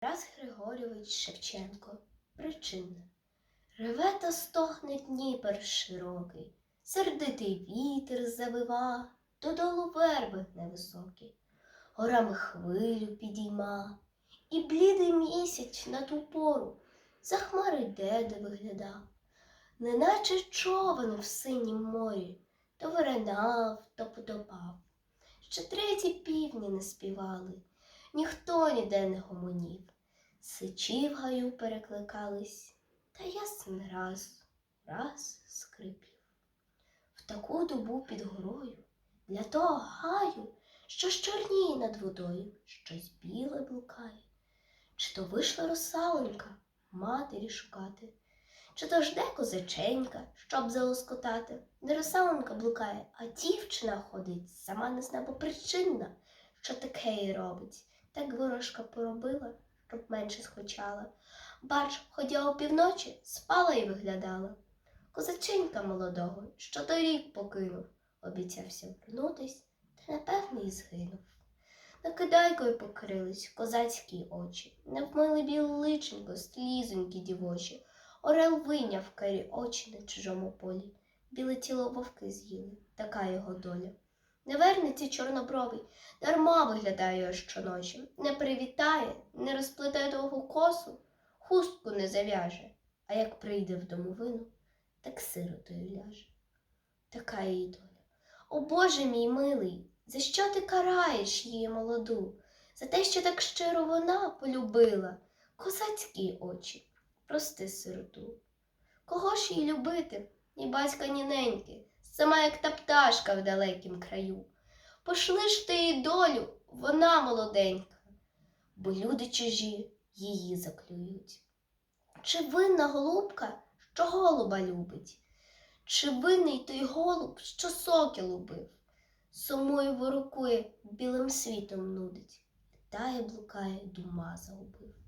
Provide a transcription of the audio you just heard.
Тарас Григорьович Шевченко причина. Реве та стогне Дніпер широкий, сердитий вітер завива, додолу верби невисокі, горами хвилю підійма, і блідий місяць на ту пору за хмари деде виглядав, неначе човен в синім морі, то виринав, то потопав. Ще треті півні не співали, ніхто ніде не гомонів. Сичі в гаю перекликались, та ясен раз, раз скриплів. В таку добу під горою, для того гаю, що чорніє над водою, щось біле блукає. Чи то вийшла русаленька матері шукати, чи то жде козаченька, щоб залоскотати. Не русаленька блукає, а дівчина ходить, сама не зна, бо причинна, що таке їй робить. Так ворожка поробила, щоб менше схочала. Бач, ходя опівночі, спала і виглядала. Козаченька молодого, що той рік покинув, обіцявся вернутись, та напевне й згинув. Накидайкою покрились козацькі очі, не вмили біле личенько, слізонькі дівочі. Орел вийняв карі очі на чужому полі. Біле тіло вовки з'їли, така його доля. Не вернеться чорнобровий, дарма виглядає щоночі, не привітає, не розплетає довгу косу, хустку не зав'яже, а як прийде в домовину, так сиротою ляже. Така її доля. О Боже мій милий, за що ти караєш її молоду? За те, що так щиро вона полюбила козацькі очі, прости сироту. Кого ж їй любити, ні батька, ні неньки, сама як та пташка в далекім краю. Пошли ж ти їй долю, вона молоденька, бо люди чужі її заклюють. Чи винна голубка, що голуба любить? Чи винний той голуб, що сокіл убив? Сумує ворокує, білим світом нудить, тає блукає, дума загубив.